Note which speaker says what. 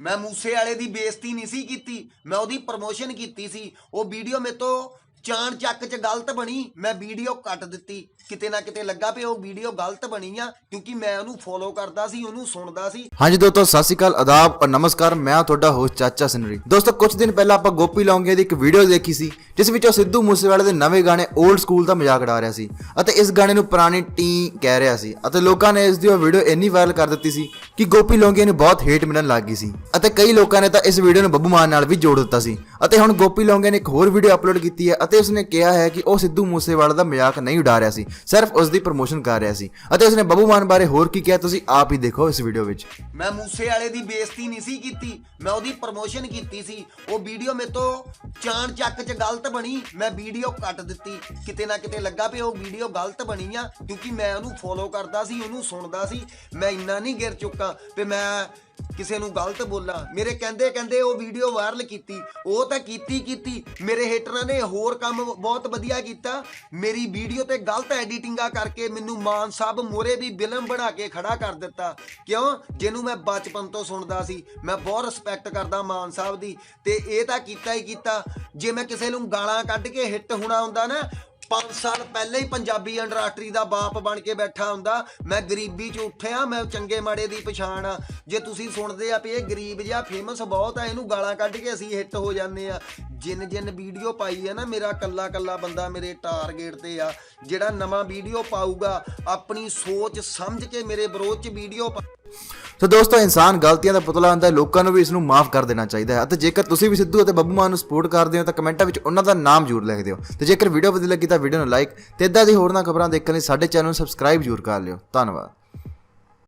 Speaker 1: ਮੈਂ ਮੂਸੇ ਵਾਲੇ ਦੀ ਬੇਇੱਜ਼ਤੀ ਨਹੀਂ ਸੀ ਕੀਤੀ, ਮੈਂ ਉਹਦੀ ਪ੍ਰਮੋਸ਼ਨ ਕੀਤੀ ਸੀ। ਉਹ ਵੀਡੀਓ ਮੇਰੇ ਤੋਂ ਚਾਣ ਚੱਕ ਚ ਗਲਤ ਬਣੀ, ਮੈਂ ਵੀਡੀਓ ਕੱਟ ਦਿੱਤੀ। ਕਿਤੇ ਨਾ ਕਿਤੇ ਲੱਗਾ ਪਿਆ ਉਹ ਵੀਡੀਓ ਗਲਤ ਬਣੀ ਆ, ਕਿਉਂਕਿ ਮੈਂ ਉਹਨੂੰ ਫੋਲੋ ਕਰਦਾ ਸੀ, ਉਹਨੂੰ ਸੁਣਦਾ ਸੀ।
Speaker 2: ਹਾਂਜੀ ਦੋਸਤੋ, ਸਤਿ ਸ਼੍ਰੀ ਅਕਾਲ, ਆਦਾਬ ਔਰ ਨਮਸਕਾਰ, ਮੈਂ ਤੁਹਾਡਾ ਹੋਸਟ ਚਾਚਾ ਸਿਨਰੀ। ਦੋਸਤੋ ਕੁਝ ਦਿਨ ਪਹਿਲਾਂ ਆਪਾਂ ਗੋਪੀ ਲੌਂਗੇ ਦੀ ਇੱਕ ਵੀਡੀਓ ਦੇਖੀ ਸੀ, ਜਿਸ ਵਿੱਚ ਉਹ ਸਿੱਧੂ ਮੂਸੇਵਾਲੇ ਦੇ ਨਵੇਂ ਗਾਣੇ 올ਡ ਸਕੂਲ ਦਾ ਮਜ਼ਾਕ ਉਡਾ ਰਿਹਾ ਸੀ ਅਤੇ ਇਸ ਗਾਣੇ ਨੂੰ ਪੁਰਾਣੀ ਟੀ ਕਹਿ ਰਿਹਾ ਸੀ ਅਤੇ ਲੋਕਾਂ ਨੇ ਇਸ ਦੀ ਉਹ ਵੀਡੀਓ ਇੰਨੀ ਵਾਇਰਲ ਕਰ ਦਿੱਤੀ ਸੀ ਕਿ ਗੋਪੀ ਲੌਂਗੇ ਨੂੰ ਬਹੁਤ ਹੇਟ ਮਿਲਣ ਲੱਗ ਗਈ ਸੀ ਅਤੇ ਕਈ ਲੋਕਾਂ ਨੇ ਤਾਂ ਇਸ ਵੀਡੀਓ ਨੂੰ ਬੱਬੂ ਮਾਨ ਨਾਲ ਵੀ ਜੋੜ ਦਿੱਤਾ ਸੀ। ਅਤੇ ਹੁਣ ਗੋਪੀ ਲੌਂਗੇ ਨੇ ਇੱਕ ਹੋਰ ਵੀਡੀਓ ਅਪਲੋਡ ਕੀਤੀ ਹੈ ਅਤੇ ਉਸਨੇ ਕਿਹਾ ਹੈ ਕਿ ਉਹ ਸਿੱਧੂ ਮੂਸੇਵਾਲਾ ਦਾ ਮਜ਼ਾਕ ਨਹੀਂ ਉਡਾ ਰਿਹਾ ਸੀ, ਸਿਰਫ ਉਸ ਦੀ ਪ੍ਰਮੋਸ਼ਨ ਕਰ ਰਿਹਾ ਸੀ। ਅਤੇ ਉਸਨੇ ਬੱਬੂ ਮਾਨ ਬਾਰੇ ਹੋਰ ਕੀ ਕਿਹਾ, ਤੁਸੀਂ ਆਪ ਹੀ ਦੇਖੋ ਇਸ ਵੀਡੀਓ ਵਿੱਚ।
Speaker 1: ਮੈਂ ਮੂਸੇ ਵਾਲੇ ਦੀ ਬੇਇੱਜ਼ਤੀ ਨਹੀਂ ਸੀ ਕੀਤੀ, ਮੈਂ ਉਹਦੀ ਪ੍ਰਮੋਸ਼ਨ ਕੀਤੀ ਸੀ। ਉਹ ਵੀਡੀਓ ਮੇਰੇ ਤੋਂ ਚਾਣ ਚੱਕ ਚ ਗਲਤ ਬਣੀ, ਮੈਂ ਵੀਡੀਓ ਕੱਟ ਦਿੱਤੀ। ਕਿਤੇ ਨਾ ਕਿਤੇ ਲੱਗਾ ਵੀ ਉਹ ਵੀਡੀਓ ਗਲਤ ਬਣੀ ਆ, ਕਿਉਂਕਿ ਮੈਂ ਉਹਨੂੰ ਫੋਲੋ ਕਰਦਾ ਸੀ, ਉਹਨੂੰ ਸੁਣਦਾ ਸੀ, ਮੈਂ ਇੰਨਾ ਨਹੀਂ ਗਿਰ ਚੁੱਕਾ। ਤੇ ਮੈਂ ਕਿਸੇ ਨੂੰ ਗਲਤ ਬੋਲਾਂ। ਮੇਰੇ ਕਹਿੰਦੇ ਕਹਿੰਦੇ ਉਹ ਵੀਡੀਓ ਵਾਇਰਲ ਕੀਤੀ। ਉਹ ਤਾਂ ਕੀਤੀ ਕੀਤੀ। ਮੇਰੇ ਹੇਟਰਾਂ ਨੇ ਹੋਰ ਕੰਮ ਬਹੁਤ ਵਧੀਆ ਕੀਤਾ। ਮੇਰੀ ਵੀਡੀਓ ਤੇ ਗਲਤ ਐਡੀਟਿੰਗਾਂ ਕਰਕੇ ਮੈਨੂੰ ਮਾਨ ਸਾਹਿਬ ਮੋਰੇ ਵੀ ਬਿਲਮ ਬਣਾ ਕੇ ਖੜਾ ਕਰ ਦਿੱਤਾ। ਕਿਉਂ? ਜਿਹਨੂੰ ਮੈਂ ਬਚਪਨ ਤੋਂ ਸੁਣਦਾ ਸੀ। ਮੈਂ ਬਹੁਤ ਰਿਸਪੈਕਟ ਕਰਦਾ ਮਾਨ ਸਾਹਿਬ ਦੀ। ਤੇ ਇਹ ਤਾਂ ਕੀਤਾ ਹੀ ਕੀਤਾ। ਜੇ ਮੈਂ ਕਿਸੇ ਨੂੰ ਗਾਲਾਂ ਕੱਢ ਕੇ ਹਿੱਟ ਹੋਣਾ ਹੁੰਦਾ ਨਾ 5 ਸਾਲ ਪਹਿਲਾਂ ਹੀ ਪੰਜਾਬੀ ਇੰਡਸਟਰੀ ਦਾ ਬਾਪ ਬਣ ਕੇ ਬੈਠਾ ਹੁੰਦਾ। ਮੈਂ ਗਰੀਬੀ 'ਚ ਉੱਠਿਆ, ਮੈਂ ਚੰਗੇ ਮਾੜੇ ਦੀ ਪਛਾਣ ਆ। ਜੇ ਤੁਸੀਂ ਸੁਣਦੇ ਆ ਵੀ ਇਹ ਗਰੀਬ ਜਿਹਾ ਫੇਮਸ ਬਹੁਤ ਆ, ਇਹਨੂੰ ਗਾਲਾਂ ਕੱਢ ਕੇ ਅਸੀਂ ਹਿੱਟ ਹੋ ਜਾਂਦੇ ਆ। ਜਿੰਨ ਜਿੰਨ ਵੀਡੀਓ ਪਾਈ ਆ ਨਾ, ਮੇਰਾ ਕੱਲਾ ਕੱਲਾ ਬੰਦਾ ਮੇਰੇ ਟਾਰਗੇਟ ਤੇ ਆ। ਜਿਹੜਾ ਨਵਾਂ ਵੀਡੀਓ ਪਾਊਗਾ, ਆਪਣੀ ਸੋਚ ਸਮਝ ਕੇ ਮੇਰੇ ਵਿਰੋਧ 'ਚ ਵੀਡੀਓ ਪਾ
Speaker 2: ਸੋ ਦੋਸਤੋ, ਇਨਸਾਨ ਗਲਤੀਆਂ ਦਾ ਪੁਤਲਾ ਹੁੰਦਾ ਹੈ, ਲੋਕਾਂ ਨੂੰ ਵੀ ਇਸ ਨੂੰ ਮਾਫ ਕਰ ਦੇਣਾ ਚਾਹੀਦਾ ਹੈ। ਅਤੇ ਜੇਕਰ ਤੁਸੀਂ ਵੀ ਸਿੱਧੂ ਅਤੇ ਬੱਬੂ ਮਾਨ ਨੂੰ ਸਪੋਰਟ ਕਰਦੇ ਹੋ, ਤਾਂ ਕਮੈਂਟਾਂ ਵਿੱਚ ਉਹਨਾਂ ਦਾ ਨਾਮ ਜ਼ਰੂਰ ਲਿਖ ਦਿਓ। ਤੇ ਜੇਕਰ ਵੀਡੀਓ ਵਧੀਆ ਲੱਗੀ ਤਾਂ ਵੀਡੀਓ ਨੂੰ ਲਾਈਕ ਤੇ ਇਦਾਂ ਦੀ ਹੋਰਨਾਂ ਖਬਰਾਂ ਦੇਖਣ ਲਈ ਸਾਡੇ ਚੈਨਲ ਨੂੰ ਸਬਸਕ੍ਰਾਈਬ ਜ਼ਰੂਰ ਕਰ ਲਿਓ। ਧੰਨਵਾਦ।